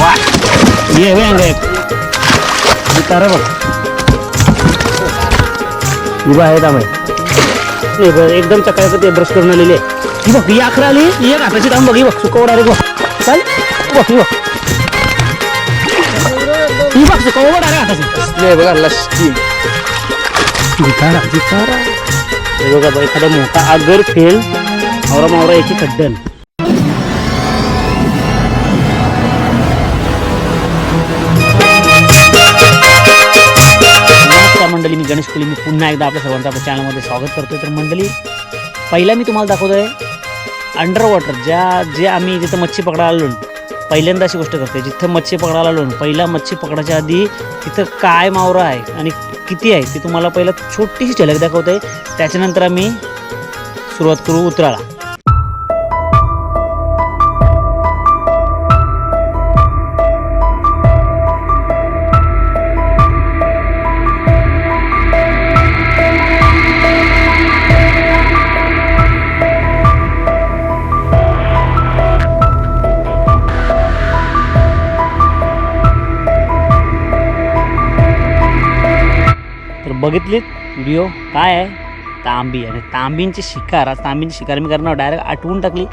वा ये वे तारा बघ उभा आहे दाम हे बघ एकदम चकायचं ते ब्रश करून आलेली आहे ही बघ ही अकरा आली ही एक हाताची दाम बघ ही बघ सुकवडा रे बघ चाल बघ ही बघ ही बघ सुकवडा रे हाताची ले बघा लष्टी जितारा जितारा हे बघा एखादा मोठा आगर फेल मावरा मावरा एकी खड्डन गणेश कुली मी पुन्हा एकदा आपल्या सर्वांचं आपल्या चॅनलमध्ये स्वागत करतोय. तर मंडळी पहिला मी तुम्हाला दाखवतोय अंडर वॉटर ज्या जे आम्ही जिथं मच्छी पकडायला आलो पहिल्यांदा अशी गोष्ट करते जिथं मच्छी पकडायला आलो पहिला मच्छी पकडायच्या आधी तिथं काय मावरा आहे आणि किती आहे ते तुम्हाला पहिला छोटीशी झलक दाखवते त्याच्यानंतर आम्ही सुरुवात करू उतराळा बघितलीत? व्हिडिओ काय आहे? तांबी. आणि तांबींची शिकार. आज तांबींची शिकार मी करणार डायरेक्ट आठवून टाकली.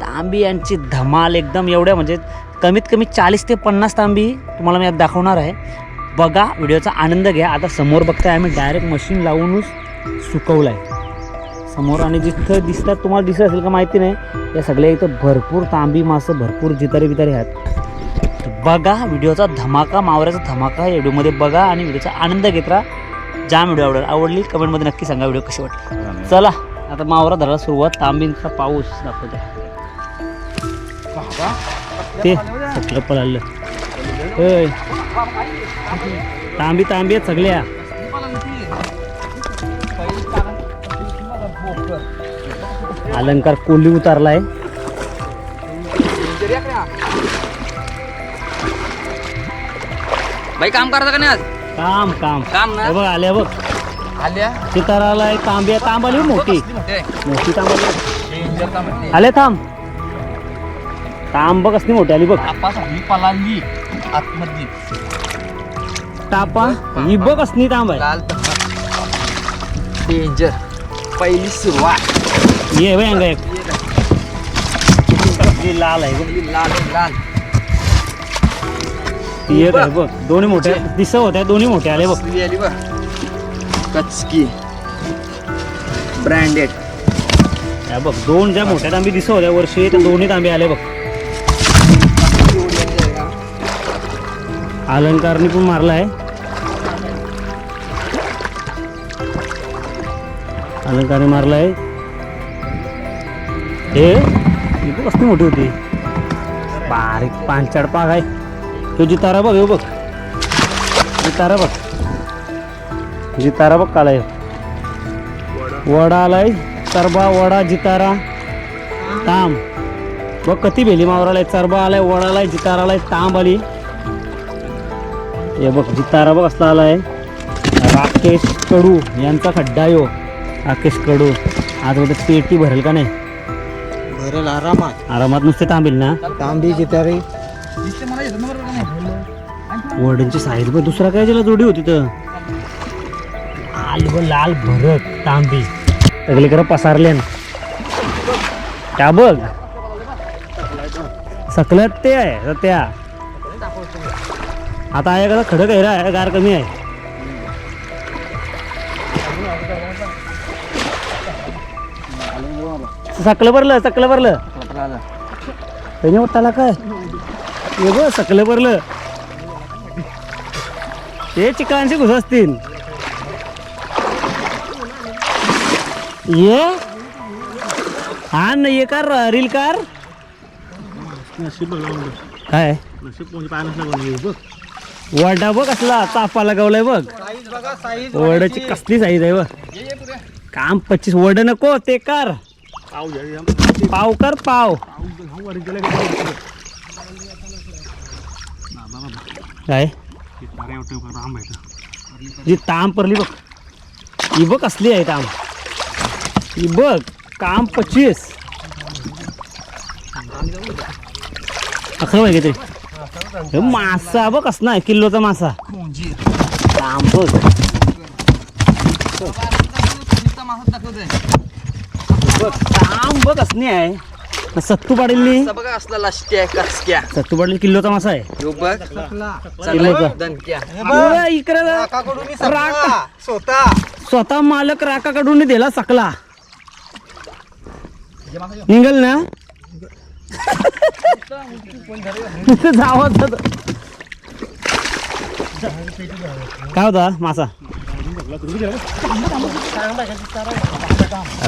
तांबी यांची धमाल एकदम एवढ्या म्हणजे कमीत कमी चाळीस ते पन्नास तांबी तुम्हाला मी आज दाखवणार आहे. बघा व्हिडिओचा आनंद घ्या. आता समोर बघताय आम्ही डायरेक्ट मशीन लावूनच सुकवलं आहे समोर आणि जिथं दिसतात तुम्हाला दिसत असेल का माहिती नाही. या सगळ्या इथं भरपूर तांबी मासं भरपूर जितारे बितारे आहेत. बघा व्हिडिओचा धमाका मावऱ्याचा धमाका या व्हिडिओमध्ये बघा आणि व्हिडिओचा आनंद घेत राहा. जाम व्हिडिओ आवडेल. आवडली कमेंटमध्ये नक्की सांगा व्हिडिओ कशी वाटली. चला आता मावरा धरायला सुरुवात. तांबींचा पाऊस दाखवते ते सगळं पळालं. होय. तांबी तांबी आहेत सगळ्या. अलंकार कोली उतारलाय. बाई काम करता का नाही आज? काम काम. काम ना? हे बघ आल्या बघ. आल्या? चितार आलाय तांबी तांब आली मोठी. मोठे तांब आली. आहे आले. थांब. तांब कसली मोठी आली बघ. पलांली. आतमधली. टापा ही बघ असली तांब आहे. लाल डेंजर पहिली सुरुवात. ये बघ अंग एक. लाल आहे बघ. लाल लाल. ती एक आहे बघ दोन्ही मोठ्या. दिसत होत्या दोन्ही मोठे आले बघ. कसली आली बघ कचकी. ब्रँडेड या बघ दोन ज्या मोठ्या तांबी दिसत होत्या वर्षी त्या दोन्ही तांबे आले बघ. अलंकारनी पण मारलाय. अलंकारने मारलाय. हे ही बघ कसली मोठी होती. बारीक पांचाड पाग आहे. तो जितारा बघ हे बघ. जितारा बघ. जितारा बघ काला वडा आलाय. चरबा वडा जितारा. तांब. बघ कती भेली मावरालाय चरबा आलाय वडा आलाय जितारा आलाय तांब आली. हे बघ जितारा बघ असला आलाय. राकेश कडू यांचा खड्डा यो. राकेश कडू. आज बोलते पेटी भरेल का नाही? भरेल आरामात. आरामात नुसते तांबेल ना? तांबी जितारी. वडांची साईज बघ दुसरा काय त्याला जोडी होती तर? लाल व लाल भरत तांबी. सगळीकडे पसारले त्या बघ. सकलत ते आहे त्या आता आहे का खडक आहे रा गार कमी आहे? सकलं भरलं सकलं भरलं. त्याने वाटायला काय? हे बघ सकलं भरलं. हे चिकलांची घुस असतील. ये. हा नाही ये कार रील कार. काय? वडा बघ असला चापा लगावलाय बघ. वडाची कसली साईज आहे बघ. काम पच्चीस वड नको ते कर. पाव कर पाव. काय? जी ताम पडली बघ. ही बघ असली आहे ताम. ही बघ काम पच्चीस. अकरा पाहिजे तरी मासा बघ कस नाही किलोचा मासा. ताम तांब बघ. बघ तांब बघ असणे आहे. सत्तू पाडील बघा असला लाष्ट्या सत्तू पाडील किलोचा मासा आहे. ह्यो बघ. किलोचा. चांगला दणक्या. अरे, इकडे जा. राग. स्वतः. स्वतः मालक राकाकडून दिला सकला. निघल ना. जावा काय होता मासा?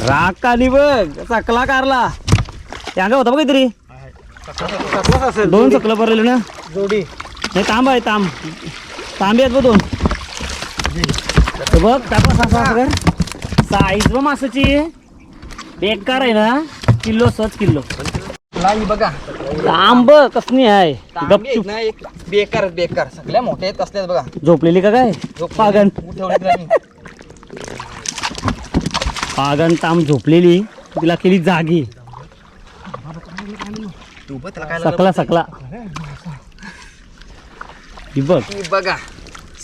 राकानी बघ सकला कारला. त्या होता बघ काहीतरी असेल दोन सकलं भरलेले ना? जोडी. हे तांब आहे तांब. तांबे आहेत बघ दोन. हे बघ टाका सासा कर साईज बघ मासाची. बेकार आहे ना? किलो सच किलो. लाई बघा. तांब कसनी आहे. गपचूप. ना एक बेकार बेकार. सगळ्या मोठ्या आहेत असल्यात बघा. झोपलेली का काय? पागण आम्ही. पागण तांब झोपलेली. तिला केली जागी. बघ त्याला काय लागलं सकला. सकला ही बघ. ती बघा.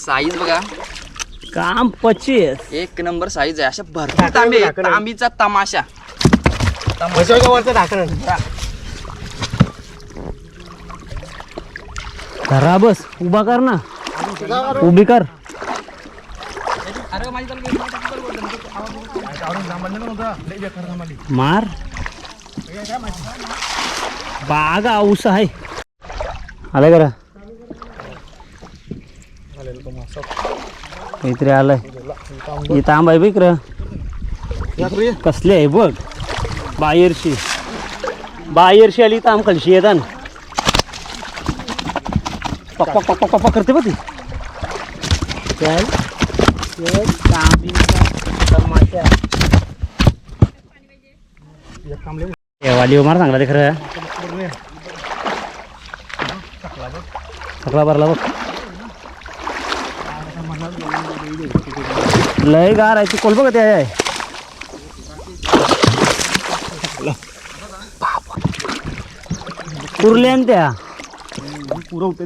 साईज बघा. काम पचीस. एक नंबर साईज आहे. अशा भरपूर तांबे आहेत. तांबीचा तमाशा. वरचं धरा बस. उभा कर ना. उभी कर. अरे माझी मार. बागा औस आहे. आलाय करा काहीतरी आलाय. ही तांब आहे बिक कसली आहे बघ. बाहेरशी बाहेरशी आली तांब खालशी येतात पक पक पक पक करते बघ ती. वाली मार चांगला ते खरं. सकला भरला बघ. लय गार आहे ती कोल बघ ते आहे कुरल्यान त्या. पुरं होते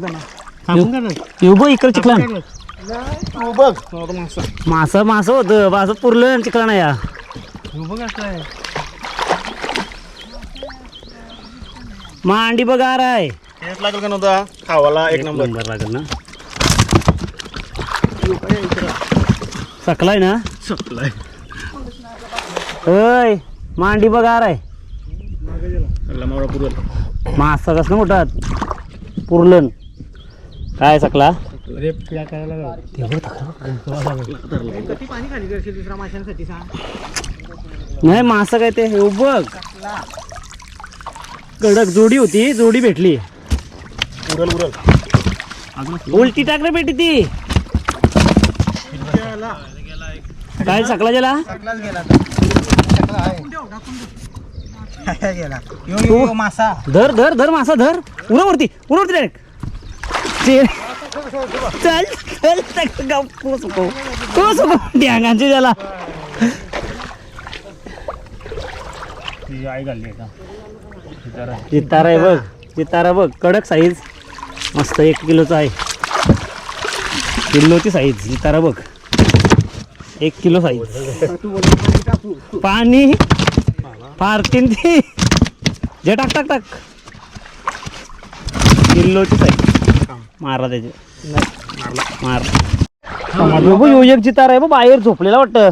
बघ इकडे चिकला तू बघ. तो मासा. मासं मासं होतं मासं पुरलं चिकला नाही या. तू बघ असं मांडी बघ आहे टेस्ट लागेल का नव्हता? खावाला एक नंबर. नंबर लागेल ना. सकलाय ना? संपलाय अय मांडी बघ आहे मावळा पुरल मासा कसं मोठात पुरलन. काय सकला नाही मासा काय ते? हे बघ. कडक जोडी होती जोडी भेटली. उरल उरल. उलटी टाक रे बेटी ती. काय सकला गेला? मासा. धर धर धर मासा धर. उरावरती उरावरती डायरेक्ट चल चल चल कोसको कोसको ड्यांगांची त्याला. आई घालली का जितारा आहे बघ. जितारा बघ. कडक साईज मस्त एक किलोचा आहे. किलोची साईज जितारा बघ. एक किलो साईज पाणी. फारतीन ती. जे टाक टाक टाक. किलोची साईज मारा त्याचे. मार. यो एक चितार आहे बघ. बाहेर झोपलेला वाटतं.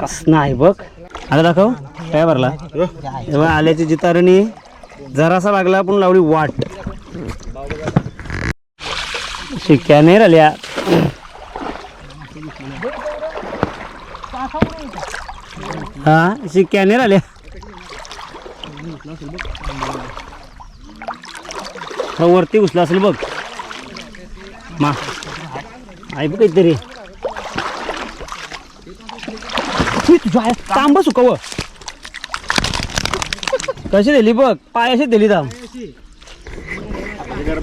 कस नाही बघ. आता दाखव. काय भरला. तेव्हा आल्याची जितारणी. जरासा लागला पण लावली वाट. शिक्क्या नाही राहिल्या हा शिक्क्या नाही राहिल्या वरती घुसला असेल बघ. मा. आहे बघ काहीतरी. तांब सुकव. कशी दिली बघ? पायाशी दिली थांब.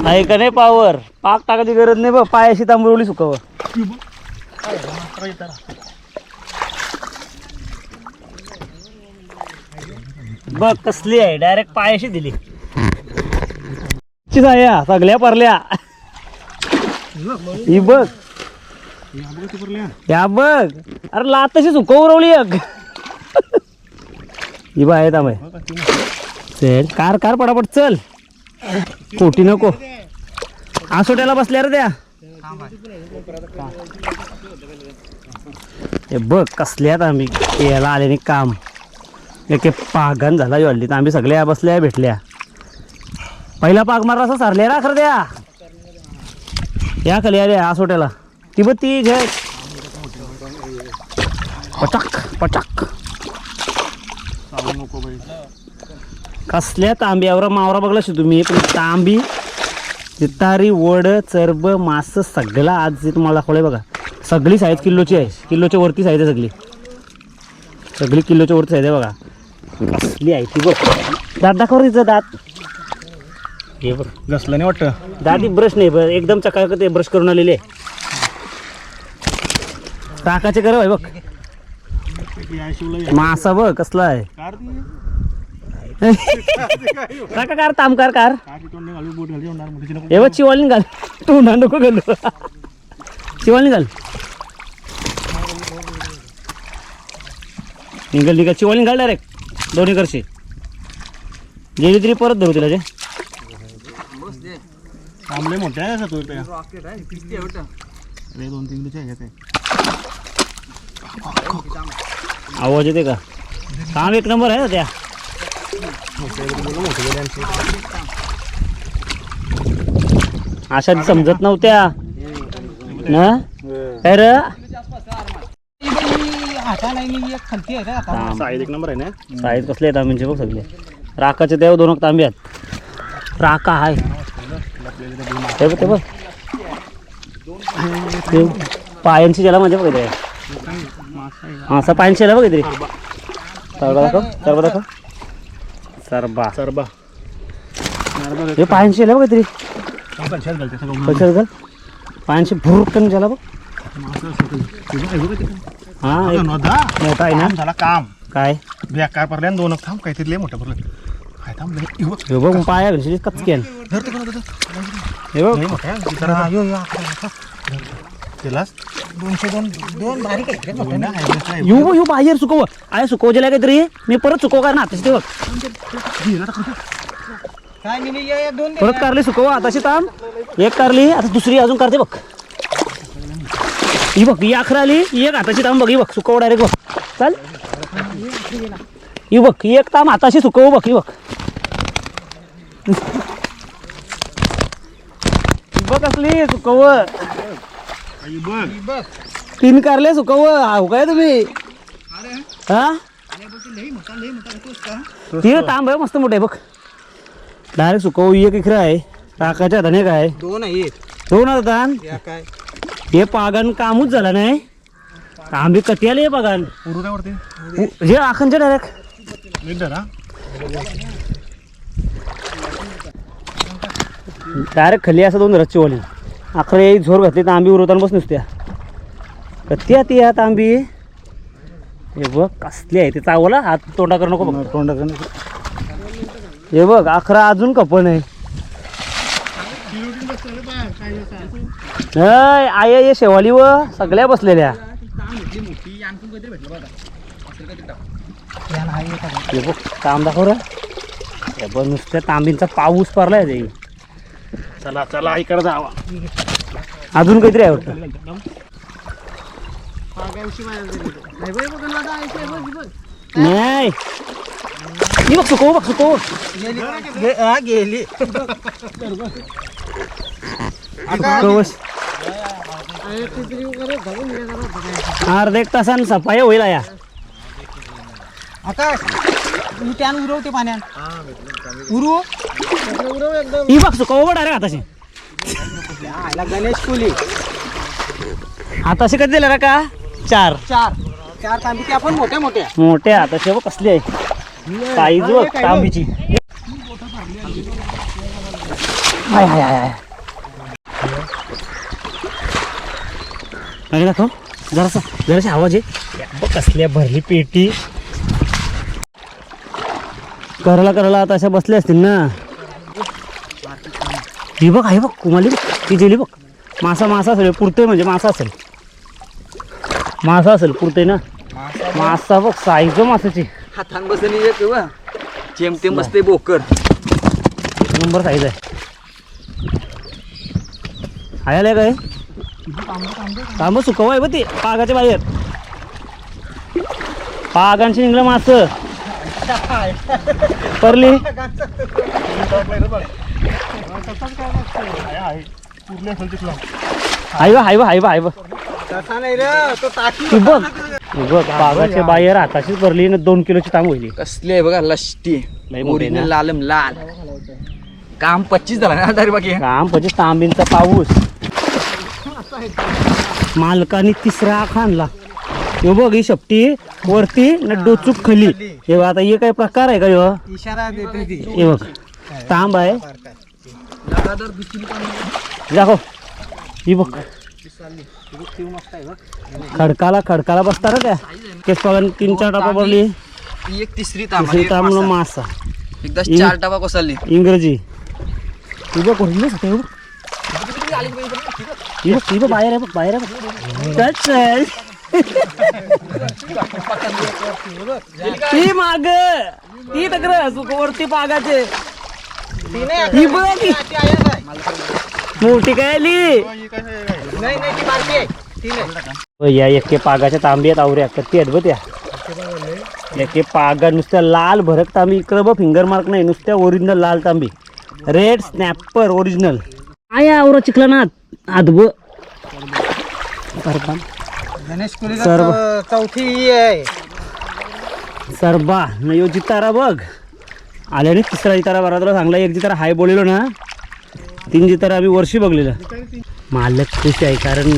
आहे का नाही पावर पाक टाकायची गरज नाही बघ पायाशी तांबुरवली सुकाव. बघ कसली आहे डायरेक्ट पायाशी दिली. ची सगळ्या परल्या. ही बघ. या बघ. अरे लात तशी सुकवरवली अग ही बा आहे. चल कार कार पटापट चल. पोटी नको. आसोट्याला बसल्या रे त्या. हे बघ कसल्यात आम्ही याला आल्याने काम. एक पागण झाला हल्ली तर आम्ही सगळ्या बसल्या भेटल्या. पहिला पाग मारला असं सारले रा खरं द्या या खाली अरे आसोट्याला ती बघ ती घे. पटाक पटाक. कसल्या तांब्यावर मावरा बघला शो तुम्ही. पण तांबी तितारी वड चरब मास सगळा आज जे तुम्हाला दाखवलंय बघा. सगळी साईज किलोची आहे. किलोच्या वरती साईज आहे सगळी. सगळी किलोच्या वरती साईज आहे बघा. कसली आहे ती बघ. दात दाखव तिचं दात. हे बघ घसलं नाही वाटतं. दादी ब्रश नाही बरं. एकदम चकाक ते ब्रश करून आलेले आहे. टाकाचे कर बघ. मासा बघ कसला आहे. काका कार ताम कार कार. बघ चिवाल निघाल तू ना नको घालू. चिवाल निघाल निघाल निघाल चिवाल निघाल डायरेक्ट दोन्ही करशी गेली तरी परत धरू तिला जे आंबले मोठे आहे तो रुपया दोन तीन ते आवाज येते का? काम एक नंबर आहे ना त्या. अशा समजत नव्हत्या. ना? काय रे साईज एक नंबर आहे ना? साईज कसले आहेत आम्ही बघ सगळे. राकाचे देव दोन तांबे आहेत. राका आहे ते बघ ते बघ. ते पायांची ज्याला म्हणजे बघ इथे हा असं पायांची याला बघ सरबा दाखव सरबा दाखव. सरबा सरबा हे पायांची याला बघ इथे कशात घालते? सगळं कशात घाल? पायांची भुरकन ज्याला बघ. हा एक मोठा आहे ना? झाला काम. काय? बेकार पडले आणि दोन थांब काय तिथले मोठं पडलं काय थांब लय-. हे बघ पाया घालशील कचकेन धर ते कोणाचं धर. हे बघ. लय यो, यो. त्यालाच दोनशे दोन दोन बारीक आहेत रे, मोठे ना, येऊ बाहेर सुकव. आहे सुकव ज्याला काहीतरी. मी परत सुकव का ना आताशी ते बघ काय मी नाही, या- या दोन दे. परत कारली सुकव आताशी ताम एक कारली आता दुसरी अजून करते बघ. ही बघ ही अकरा आली ही एक हाताची ताम बघ ही बघ सुकव डायरेक्ट बघ. चाल. ही बघ ही एक ताम हाताशी सुकव बघ ही बघ. बघ असली सुकव. तीन कारले सुकव हाव काय तुम्ही? हा? ती तांब आहे मस्त मोठे बघ. डायरेक्ट सुकव एक इकडे आहे. टाकाच्या हाताने काय दोन आहेत दोन या काय? हे पागण कामच झाला नाही. आंबे कटी आले हे पागण. हे आखनचे डायरेक्ट हा. डायरेक्ट खाली असं दोन रच्ची वाली. अकरा एक झोर घातली तर आंबी उरवताना बस नुसत्या कती ती यात आंबी? हे बघ कसली आहे ते चावला हात तोंडा करू नको बघ. तोंड कर. हे बघ अकरा अजून कपण आहे नाही आई ये शेवाली व सगळ्या बसलेल्या. हा बघ तांब दाखव रे हे बघ नुसत्या तांबींचा पाऊस पडलाय ते. चला चला इकडे जावा. अजून काहीतरी आहे वाटतं. हा. नाही. ही बघ सुकव बघ हा, गेली कवच अर्धा एक तासान सफाई होईल या. आकाश तू त्यान उरवते पाण्यात. उरू? ही बघ सुकव डायरेक्ट हाताशी गणेश कुली हाताशी कधी दिला रे का? चार. चार. चार तांबी त्या पण मोठ्या मोठ्या. मोठ्या हाताशी बघ कसली आहे. साईज बघ तांबीची. हाय हाय हाय हाय. अरे दाखव? जरासा जरासा आवाज आहे बघ कसल्या भरली पेटी. करायला करायला आता अशा बसल्या असतील ना. ही बघ आहे बघ कुमाली बघ ती गेली बघ. मासा मासा असेल पुरतोय म्हणजे मासा असेल. मासा असेल पुरतोय ना. मासा बघ साईज मासाची. हातान बसले एक चेमतेम बसते बोकर नंबर साईज आहे. आयाला काय? तांब सुकव आहे बघ ते. पागाच्या बाहेर. पागांची निघलं मास. परली? हाय हाय हाय हाय बघ. बघ पागाच्या बाहेर हाताशीच भरली ना दोन किलोची तांब होईल कसली आहे बघा लष्टी. ओरिजिनल. लालम लाल काम पच्चीस झाला ना तरी बाकी. काम म्हणजे तांबींचा पाऊस. मालकाने तिसरा आख आणला. हे बघ ही शपटी वरती न डोचूक खाली हे बघ, आता हे काय प्रकार आहे का ह्यो? इशारा देते ती. हे बघ तांब आहे. दाखव. ही बघ. खडकाला खडकाला बसता ना त्या. केस पालन तीन चार टापा भरली ती एक तिसरी तांबा तिसरी एक तांब मासा. मासा. एकदा चार कोसळली. इंग्रजी. ही बघ होते हे बघ? ही बघ ही बघ बाहेर आहे बघ बाहेर आहे बघ. That's it. ती माग. ती तक्र सुखवरती पागाचे. ही बघ. मोठी काय आली? नाही नाही ती बारकी आहे. ती नाही या एके पागाच्या तांबी आहेत आवऱ्या कत्ती आहेत बघ त्या एके पागा नुसत्या लाल भरक तांबी. इकडं बघ फिंगर मार्क नाही नुसत्या ओरिजिनल लाल तांबी. रेड स्नॅपर ओरिजिनल आया आवरा चिखला ना आदब गणेश सर्व. कुलीला चौथी ही आहे. सरबा न यो जितारा बघ आल्याने तिसरा जितारा बरा तुला सांगला एक जितारा हाय बोललेलो ना तीन जितारा आम्ही वर्षी बघलेलं. मालक खुश आहे कारण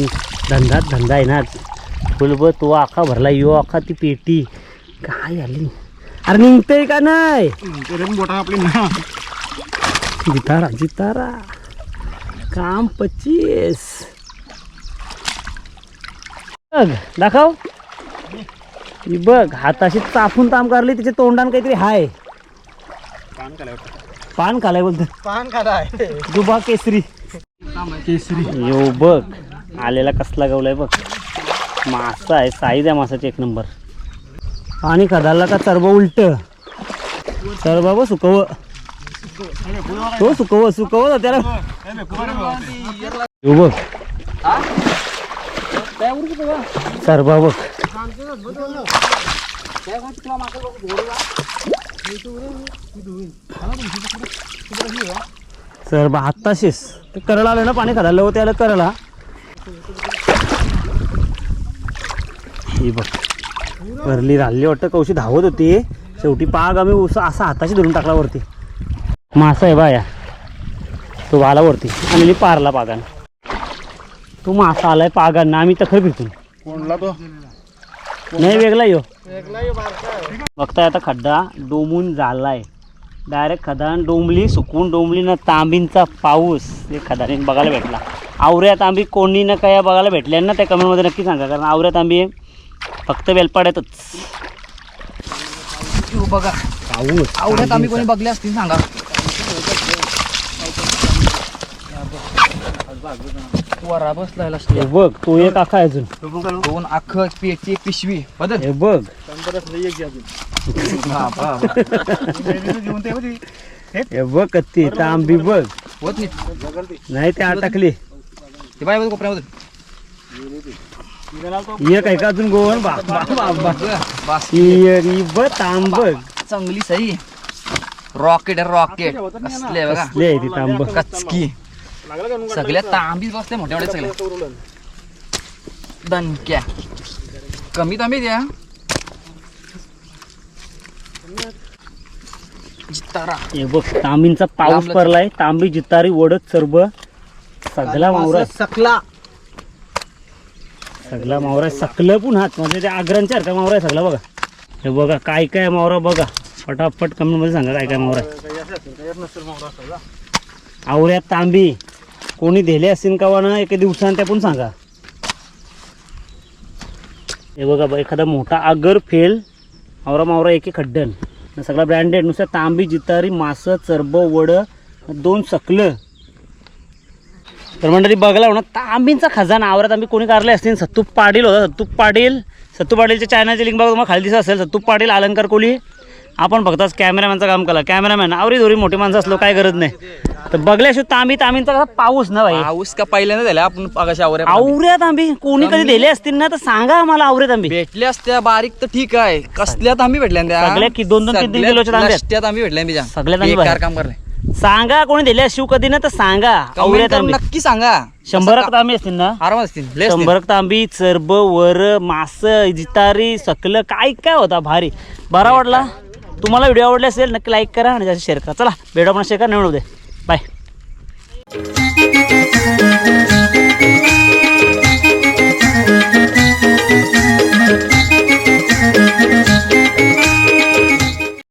धंदात धंदा आहे ना. फुल ब तो आखा भरला यो आखा ती पेटी. काय आली? अरे निघतंय का नाही? बोटा आपली ना जितारा जितारा. काम पच्चीस. बघ दाखव. ही बघ हाताशी चापून ताम करली तिच्या तोंडान काहीतरी हाय. पान खालाय बोलतो पान खाडा आहे दुबा केसरी. केसरी. यो बघ आलेला कसला गवलाय बघ. मासा आहे साईज आहे मासाची एक नंबर पाणी खदाला का चरबा उलट? चरबा बघ सुकव. तो सुकव सुकव त्याला यो सर चरबा बघ. बा आत्ताशीच ते करळ आलं ना पाणी खाल्लं हो त्याला करळा ही बघ. भरली राहिली वाटतं कवशी धावत होती. शेवटी पाग आम्ही उस असा हाताशी धरून टाकला वरती. मासा आहे बाया तो वाला वरती. आणि पारला पागानं. तो मासा आलाय पागांना आम्ही तखर फिरतो कोणला तो? नाही वेगळा यो. हे बघताय आता खड्डा डोमून झालाय. डायरेक्ट खदान डोंबली सुकून डोंबली ना तांबींचा पाऊस. हे खदाने बघायला भेटला. आवऱ्या तांबी कोणी ना काय बघायला भेटल्या ना त्या कमेंटमध्ये नक्की सांगा कारण आवऱ्या तांबी फक्त बेलपाड्यातच तू बघा. पाऊस. आवडत आम्ही कोणी बघले असतील सांगा. वरा बसला हे बघ तो एक आखा आहे अजून. दोन अख्ख एक पिशवी. बदल. हे बघ. हा. हे बघ कत्ती तांबी बघ. होत नाही. नाही ते अटकली ते बाय कोपऱ्यामध्ये. एक आहे का अजून गोवन? बा बा बा बा. बस ही एक, ही बघ तांब बघ. चांगली सही. रॉकेट रॉकेट असले बघा. आहे ती तांब कचकी सगळ्या तांबीच बसले मोठ्या मोठ्या सगळ्या दणक्या. कमी तांबी द्या. जितारा. हे बघ तांबींचा पाऊस. पडलाय तांबी जितारी ओढत सर्व सगळा मावरा. सकला सगळा मावरा. सकलं पुन्हा म्हणजे ते आग्रांच्या सारखा मावरा आहे सगळा बघा. हे बघा काय काय मावरा बघा. फटाफट कमेंटमध्ये सांगा काय काय मावरा आहे. आवऱ्यात तांबी. कोणी दिले असतील का ना एका दिवसानं त्या पण सांगा. हे बघा एखादा मोठा आगर फेल आवरा मावरा एके खड्डन. सगळा ब्रँडेड नुसतं तांबी जितारी मासं चरब वड दोन सकलं. तर मंडळी बघला हो म्हणा तांबींचा खजाना. आवरात आम्ही कोणी काढले असतील? सत्तू पाटील होता सत्तू पाटील. सत्तू पाटीलच्या चायनाचे लिंक बघा तुम्हाला खाली दिसत असेल. सत्तू पाटील अलंकार कोली. आपण फक्त कॅमेरामॅनचं काम केलं. कॅमेरामॅन आवरी दोरी मोठी माणसं असलो काय गरज नाही. तर बघल्याशिवाय तांबी तांबींचा कसा पाऊस ना भाई? पाऊस का पहिल्यांदा झाला? आपण अगाशी आवरे आवऱ्या तांबी. कोणी कधी दिले असतील ना तर सांगा आम्हाला आवरे तांबी. भेटल्या असत्या बारीक तर ठीक आहे. कसल्यात आम्ही भेटल्या सगळ्या की दोन- दोन, तीन- तीन किलोच्या तांब्या? आम्ही भेटल्या आम्ही बेकार बाहेर. काम करले सांगा कोणी दिले शिव कधी ना तर सांगा. आवऱ्या Comment करून तांबी. नक्की सांगा. शंभर तांबी असतील ना? आरामात असतील. लय असतील. शंभर तांबी चरब वर मास जितारी सकल काय काय होता भारी. बरा वाटला? तुम्हाला व्हिडिओ आवडले असेल नक्की लाईक करा आणि जास्त शेअर करा. चला भेटू आपण शेअर करा नवीन दे बाय